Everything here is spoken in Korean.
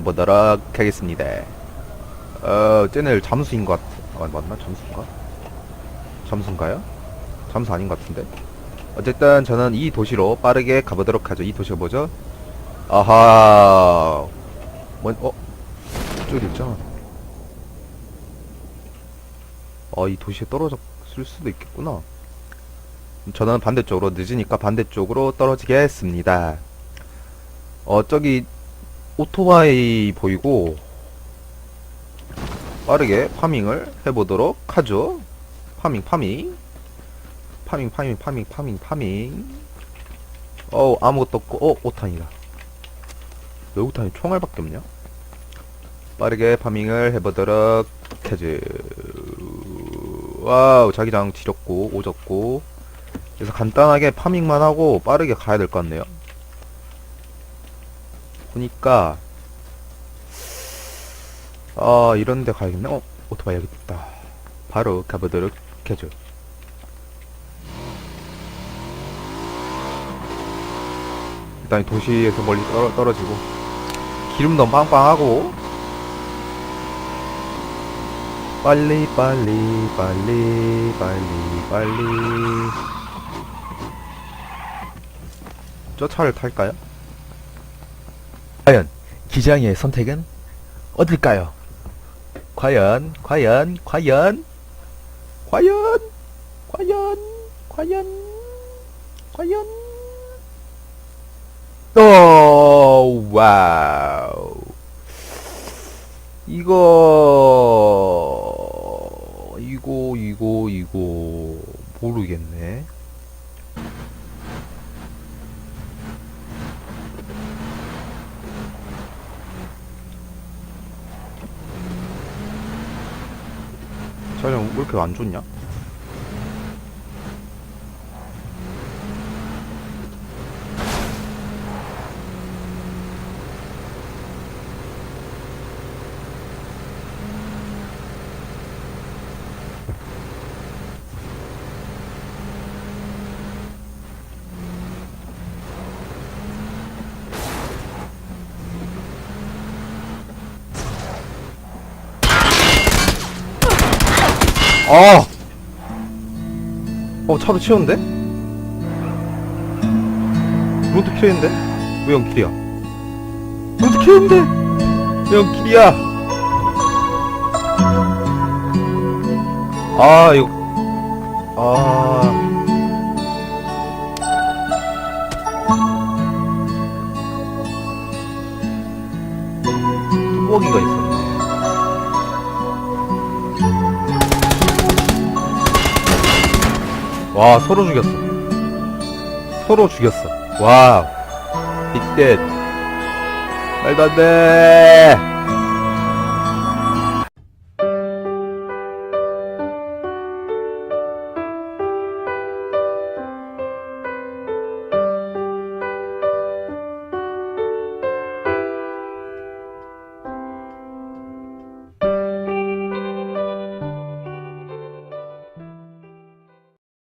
해보도록 하겠습니다. 어, 쟤네 잠수인 것 같... 아, 맞나? 잠수인가? 잠수인가요? 잠수 아닌 것 같은데? 어쨌든 저는 이 도시로 빠르게 가보도록 하죠. 이 도시가 뭐죠? 아하... 뭐, 어? 저기 있잖아. 어, 이 도시에 떨어졌을 수도 있겠구나. 저는 반대쪽으로 늦으니까 반대쪽으로 떨어지겠습니다. 어, 저기 오토바이 보이고 빠르게 파밍을 해보도록 하죠. 파밍, 파밍. 파밍, 파밍, 파밍, 파밍, 파밍. 어우, 아무것도 없고, 어, 오탄이다. 왜 오탄이 총알밖에 없냐? 빠르게 파밍을 해보도록 하죠. 와우, 자기장 지렸고, 오졌고. 그래서 간단하게 파밍만 하고 빠르게 가야 될 것 같네요. 보니까 아 이런 데 가야겠네. 어 오토바이 여기 있다. 바로 가보도록 하죠 일단 이 도시에서 멀리 떨어, 떨어 지고 기름도 빵빵하고 빨리 빨리 빨리 빨리 빨리 저 차를 탈까요? 과연 기장의 선택은 어딜까요? 과연 과연 과연 과연 과연 과연 과연 오 와우 이거 이거 이거 이거 모르겠네 촬영 왜 이렇게 안 좋냐? 아! 어, 차도 치웠는데? 로드 켜있는데? 왜 연길이야? 로드 켜있는데? 왜 연길이야? 아, 이거. 아. 뚜벅이가 있었 와 서로 죽였어. 서로 죽였어. 와우. 이때. 말도 안돼